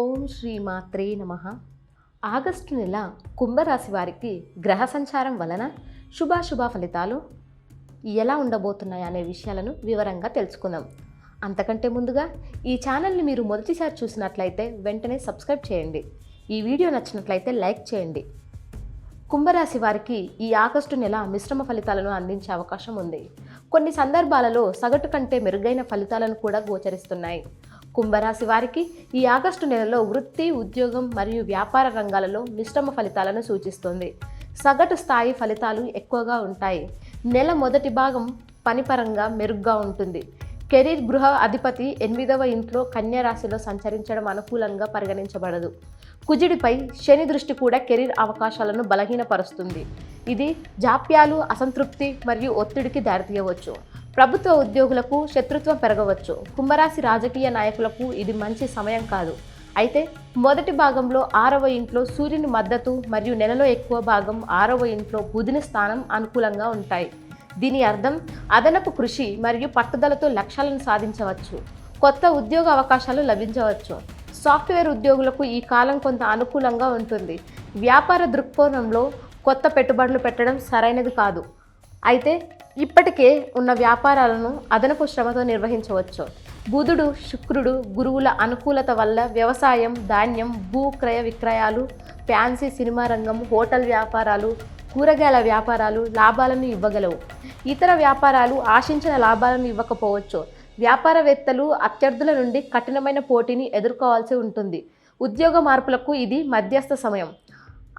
ఓం శ్రీ మాత్రే నమ. ఆగస్టు నెల కుంభరాశి వారికి గ్రహ సంచారం వలన శుభాశుభ ఫలితాలు ఎలా ఉండబోతున్నాయి అనే విషయాలను వివరంగా తెలుసుకుందాం. అంతకంటే ముందుగా ఈ ఛానల్ని మీరు మొదటిసారి చూసినట్లయితే వెంటనే సబ్స్క్రైబ్ చేయండి. ఈ వీడియో నచ్చినట్లయితే లైక్ చేయండి. కుంభరాశి వారికి ఈ ఆగస్టు నెల మిశ్రమ ఫలితాలను అందించే అవకాశం ఉంది. కొన్ని సందర్భాలలో సగటు కంటే మెరుగైన ఫలితాలను కూడా గోచరిస్తున్నాయి. కుంభరాశి వారికి ఈ ఆగస్టు నెలలో వృత్తి ఉద్యోగం మరియు వ్యాపార రంగాలలో మిశ్రమ ఫలితాలను సూచిస్తుంది. సగటు స్థాయి ఫలితాలు ఎక్కువగా ఉంటాయి. నెల మొదటి భాగం పనిపరంగా మెరుగ్గా ఉంటుంది. కెరీర్ గృహ అధిపతి ఎనిమిదవ ఇంట్లో కన్యారాశిలో సంచరించడం అనుకూలంగా పరిగణించబడదు. కుజుడిపై శని దృష్టి కూడా కెరీర్ అవకాశాలను బలహీనపరుస్తుంది. ఇది జాప్యాలు అసంతృప్తి మరియు ఒత్తిడికి దారితీయవచ్చు. ప్రభుత్వ ఉద్యోగులకు శత్రుత్వం పెరగవచ్చు. కుంభరాశి రాజకీయ నాయకులకు ఇది మంచి సమయం కాదు. అయితే మొదటి భాగంలో ఆరవ ఇంట్లో సూర్యుని మద్దతు మరియు నెలలో ఎక్కువ భాగం ఆరవ ఇంట్లో బుధుని స్థానం అనుకూలంగా ఉంటాయి. దీని అర్థం అదనపు కృషి మరియు పట్టుదలతో లక్ష్యాలను సాధించవచ్చు. కొత్త ఉద్యోగ అవకాశాలు లభించవచ్చు. సాఫ్ట్వేర్ ఉద్యోగులకు ఈ కాలం కొంత అనుకూలంగా ఉంటుంది. వ్యాపార దృక్కోణంలో కొత్త పెట్టుబడులు పెట్టడం సరైనది కాదు. అయితే ఇప్పటికే ఉన్న వ్యాపారాలను అదనపు శ్రమతో నిర్వహించవచ్చు. బుధుడు శుక్రుడు గురువుల అనుకూలత వల్ల వ్యవసాయం ధాన్యం భూ క్రయ విక్రయాలు ఫ్యాన్సీ సినిమా రంగం హోటల్ వ్యాపారాలు కూరగాయల వ్యాపారాలు లాభాలను ఇవ్వగలవు. ఇతర వ్యాపారాలు ఆశించిన లాభాలను ఇవ్వకపోవచ్చు. వ్యాపారవేత్తలు అత్యర్థుల నుండి కఠినమైన పోటీని ఎదుర్కోవాల్సి ఉంటుంది. ఉద్యోగ మార్పులకు ఇది మధ్యస్థ సమయం.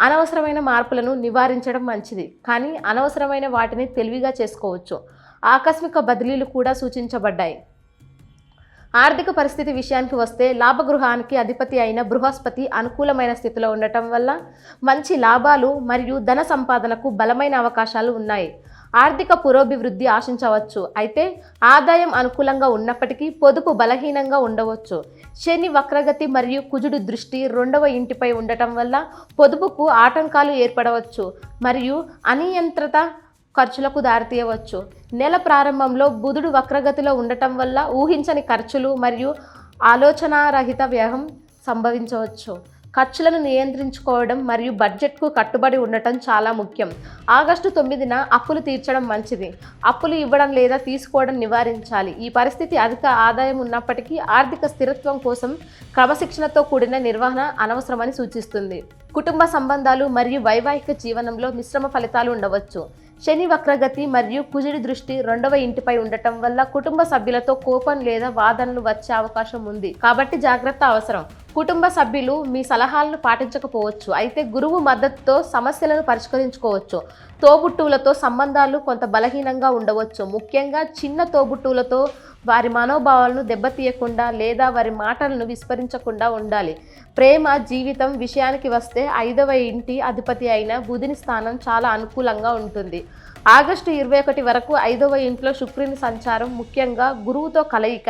అనవసరమైన మార్పులను నివారించడం మంచిది. కానీ అనవసరమైన వాటిని తెలివిగా చేసుకోవచ్చు. ఆకస్మిక బదిలీలు కూడా సూచించబడ్డాయి. ఆర్థిక పరిస్థితి విషయానికి వస్తే లాభగృహానికి అధిపతి అయిన బృహస్పతి అనుకూలమైన స్థితిలో ఉండటం వల్ల మంచి లాభాలు మరియు ధన సంపాదనకు బలమైన అవకాశాలు ఉన్నాయి. ఆర్థిక పురోభివృద్ధి ఆశించవచ్చు. అయితే ఆదాయం అనుకూలంగా ఉన్నప్పటికీ పొదుపు బలహీనంగా ఉండవచ్చు. శని వక్రగతి మరియు కుజుడు దృష్టి రెండవ ఇంటిపై ఉండటం వల్ల పొదుపుకు ఆటంకాలు ఏర్పడవచ్చు మరియు అనియంత్రిత ఖర్చులకు దారితీయవచ్చు. నెల ప్రారంభంలో బుధుడు వక్రగతిలో ఉండటం వల్ల ఊహించని ఖర్చులు మరియు ఆలోచనారహిత వ్యయం సంభవించవచ్చు. ఖర్చులను నియంత్రించుకోవడం మరియు బడ్జెట్కు కట్టుబడి ఉండటం చాలా ముఖ్యం. ఆగస్టు తొమ్మిదిన అప్పులు తీర్చడం మంచిది. అప్పులు ఇవ్వడం లేదా తీసుకోవడం నివారించాలి. ఈ పరిస్థితి అధిక ఆదాయం ఉన్నప్పటికీ ఆర్థిక స్థిరత్వం కోసం క్రమశిక్షణతో కూడిన నిర్వహణ అనవసరమని సూచిస్తుంది. కుటుంబ సంబంధాలు మరియు వైవాహిక జీవనంలో మిశ్రమ ఫలితాలు ఉండవచ్చు. శని వక్రగతి మరియు కుజుడి దృష్టి రెండవ ఇంటిపై ఉండటం వల్ల కుటుంబ సభ్యులతో కోపం లేదా వాదనలు వచ్చే అవకాశం ఉంది. కాబట్టి జాగ్రత్త అవసరం. కుటుంబ సభ్యులు మీ సలహాలను పాటించకపోవచ్చు. అయితే గురువు మద్దతుతో సమస్యలను పరిష్కరించుకోవచ్చు. తోబుట్టువులతో సంబంధాలు కొంత బలహీనంగా ఉండవచ్చు. ముఖ్యంగా చిన్న తోబుట్టువులతో వారి మనోభావాలను దెబ్బతీయకుండా లేదా వారి మాటలను విస్మరించకుండా ఉండాలి. ప్రేమ జీవితం విషయానికి వస్తే ఐదవ ఇంటి అధిపతి అయిన బుధిని స్థానం చాలా అనుకూలంగా ఉంటుంది. ఆగస్టు ఇరవై ఒకటి వరకు ఐదవ ఇంట్లో శుక్రుని సంచారం. ముఖ్యంగా గురువుతో కలయిక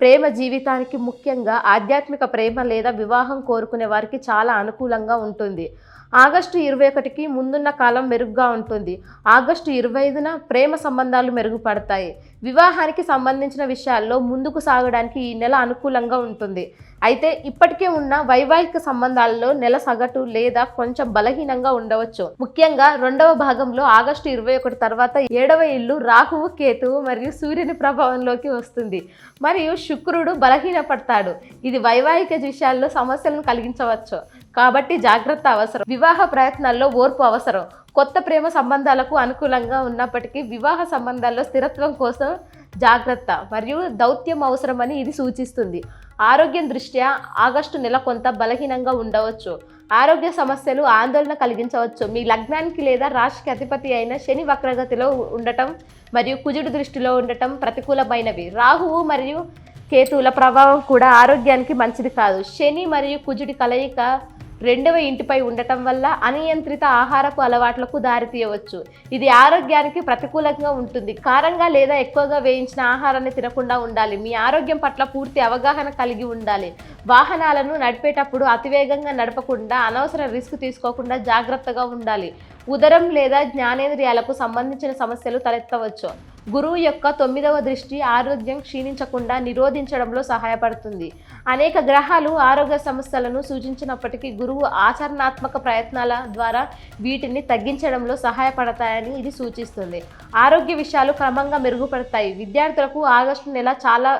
ప్రేమ జీవితానికి ముఖ్యంగా ఆధ్యాత్మిక ప్రేమ లేదా వివాహం కోరుకునే వారికి చాలా అనుకూలంగా ఉంటుంది. ఆగస్టు ఇరవై ఒకటికి ముందున్న కాలం మెరుగ్గా ఉంటుంది. ఆగస్టు ఇరవై ఐదున ప్రేమ సంబంధాలు మెరుగుపడతాయి. వివాహానికి సంబంధించిన విషయాల్లో ముందుకు సాగడానికి ఈ నెల అనుకూలంగా ఉంటుంది. అయితే ఇప్పటికే ఉన్న వైవాహిక సంబంధాలలో నెల సగటు లేదా కొంచెం బలహీనంగా ఉండవచ్చు. ముఖ్యంగా రెండవ భాగంలో ఆగస్టు ఇరవై ఒకటి తర్వాత ఏడవ ఇల్లు రాహువు కేతువు మరియు సూర్యుని ప్రభావంలోకి వస్తుంది. మరియు శుక్రుడు బలహీనపడతాడు. ఇది వైవాహిక విషయాల్లో సమస్యలను కలిగించవచ్చు. కాబట్టి జాగ్రత్త అవసరం. వివాహ ప్రయత్నాల్లో ఓర్పు అవసరం. కొత్త ప్రేమ సంబంధాలకు అనుకూలంగా ఉన్నప్పటికీ వివాహ సంబంధాల్లో స్థిరత్వం కోసం జాగ్రత్త మరియు దౌత్యం అవసరమని ఇది సూచిస్తుంది. ఆరోగ్యం దృష్ట్యా ఆగస్టు నెల కొంత బలహీనంగా ఉండవచ్చు. ఆరోగ్య సమస్యలు ఆందోళన కలిగించవచ్చు. మీ లగ్నానికి లేదా రాశికి అధిపతి అయిన శని వక్రగతిలో ఉండటం మరియు కుజుడి దృష్టిలో ఉండటం ప్రతికూలమైనవి. రాహువు మరియు కేతువుల ప్రభావం కూడా ఆరోగ్యానికి మంచిది కాదు. శని మరియు కుజుడి కలయిక రెండవ ఇంటిపై ఉండటం వల్ల అనియంత్రిత ఆహారపు అలవాట్లకు దారితీయవచ్చు ఇది ఆరోగ్యానికి ప్రతికూలంగా ఉంటుంది. కారంగా లేదా ఎక్కువగా వేయించిన ఆహారాన్ని తినకుండా ఉండాలి. మీ ఆరోగ్యం పట్ల పూర్తి అవగాహన కలిగి ఉండాలి. వాహనాలను నడిపేటప్పుడు అతివేగంగా నడపకుండా అనవసర రిస్క్ తీసుకోకుండా జాగ్రత్తగా ఉండాలి. ఉదరం లేదా జ్ఞానేంద్రియాలకు సంబంధించిన సమస్యలు తలెత్తవచ్చు. గురువు యొక్క తొమ్మిదవ దృష్టి ఆరోగ్యం క్షీణించకుండా నిరోధించడంలో సహాయపడుతుంది. అనేక గ్రహాలు ఆరోగ్య సమస్యలను సూచించినప్పటికీ గురువు ఆచరణాత్మక ప్రయత్నాల ద్వారా వీటిని తగ్గించడంలో సహాయపడతాయని ఇది సూచిస్తుంది. ఆరోగ్య విషయాలు క్రమంగా మెరుగుపడతాయి. విద్యార్థులకు ఆగస్టు నెల చాలా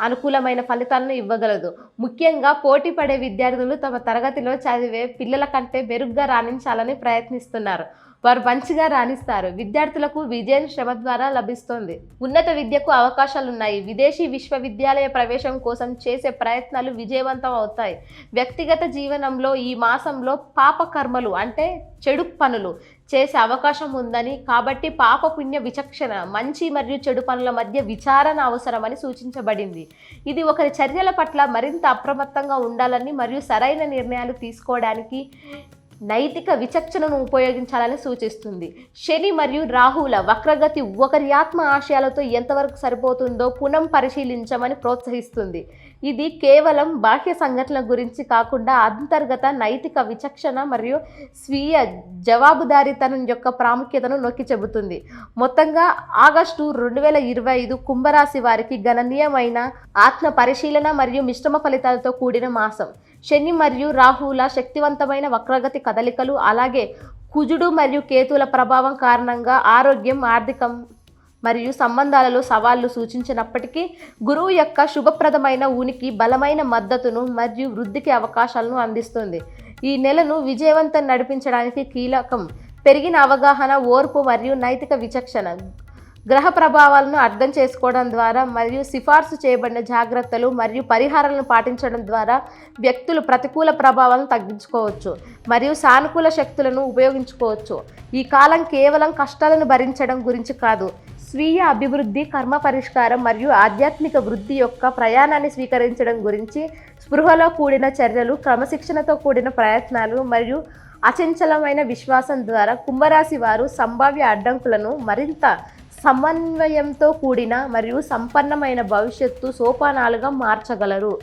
అనుకూలమైన ఫలితాలను ఇవ్వగలదు. ముఖ్యంగా పోటీ పడే విద్యార్థులు తమ తరగతిలో చదివే పిల్లల కంటే మెరుగ్గా రాణించాలని ప్రయత్నిస్తున్నారు. వారు మంచిగా రాణిస్తారు. విద్యార్థులకు విజయం శ్రమ ద్వారా లభిస్తుంది. ఉన్నత విద్యకు అవకాశాలు ఉన్నాయి విదేశీ విశ్వవిద్యాలయ ప్రవేశం కోసం చేసే ప్రయత్నాలు విజయవంతం అవుతాయి. వ్యక్తిగత జీవనంలో ఈ మాసంలో పాపకర్మలు అంటే చెడు పనులు చేసే అవకాశం ఉందని. కాబట్టి పాప పుణ్య విచక్షణ మంచి మరియు చెడు పనుల మధ్య విచారణ అవసరమని సూచించబడింది. ఇది ఒకరి చర్యల పట్ల మరింత అప్రమత్తంగా ఉండాలని మరియు సరైన నిర్ణయాలు తీసుకోవడానికి నైతిక విచక్షణను ఉపయోగించాలని సూచిస్తుంది. శని మరియు రాహుల వక్రగతి ఒకరి ఆత్మ ఆశయాలతో ఎంతవరకు సరిపోతుందో పునం పరిశీలించమని ప్రోత్సహిస్తుంది. ఇది కేవలం బాహ్య సంఘటనల గురించి కాకుండా అంతర్గత నైతిక విచక్షణ మరియు స్వీయ జవాబుదారీతనం యొక్క ప్రాముఖ్యతను నొక్కి చెబుతుంది. మొత్తంగా ఆగస్టు రెండు వేల ఇరవై ఐదు కుంభరాశి వారికి గణనీయమైన ఆత్మ పరిశీలన మరియు మిశ్రమ ఫలితాలతో కూడిన మాసం. శని మరియు రాహుల శక్తివంతమైన వక్రగతి కదలికలు అలాగే కుజుడు మరియు కేతుల ప్రభావం కారణంగా ఆరోగ్యం ఆర్థికం మరియు సంబంధాలలో సవాళ్ళు సూచించినప్పటికీ గురువు యొక్క శుభప్రదమైన ఉనికి బలమైన మద్దతును మరియు వృద్ధికి అవకాశాలను అందిస్తుంది. ఈ నెలను విజయవంతం నడిపించడానికి కీలకం. పెరిగిన అవగాహన ఓర్పు మరియు నైతిక విచక్షణ. గ్రహ ప్రభావాలను అర్థం చేసుకోవడం ద్వారా మరియు సిఫార్సు చేయబడిన జాగ్రత్తలు మరియు పరిహారాలను పాటించడం ద్వారా వ్యక్తులు ప్రతికూల ప్రభావాలను తగ్గించుకోవచ్చు మరియు సానుకూల శక్తులను ఉపయోగించుకోవచ్చు. ఈ కాలం కేవలం కష్టాలను భరించడం గురించి కాదు. స్వీయ అభివృద్ధి కర్మ పరిష్కారం మరియు ఆధ్యాత్మిక వృద్ధి యొక్క ప్రయాణాన్ని స్వీకరించడం గురించి స్పృహలో కూడిన చర్యలు క్రమశిక్షణతో కూడిన ప్రయత్నాలు మరియు అచంచలమైన విశ్వాసం ద్వారా కుంభరాశి వారు సంభావ్య అడ్డంకులను మరింత సమన్వయంతో కూడిన మరియు సంపన్నమైన భవిష్యత్తు సోపానాలుగా మార్చగలరు.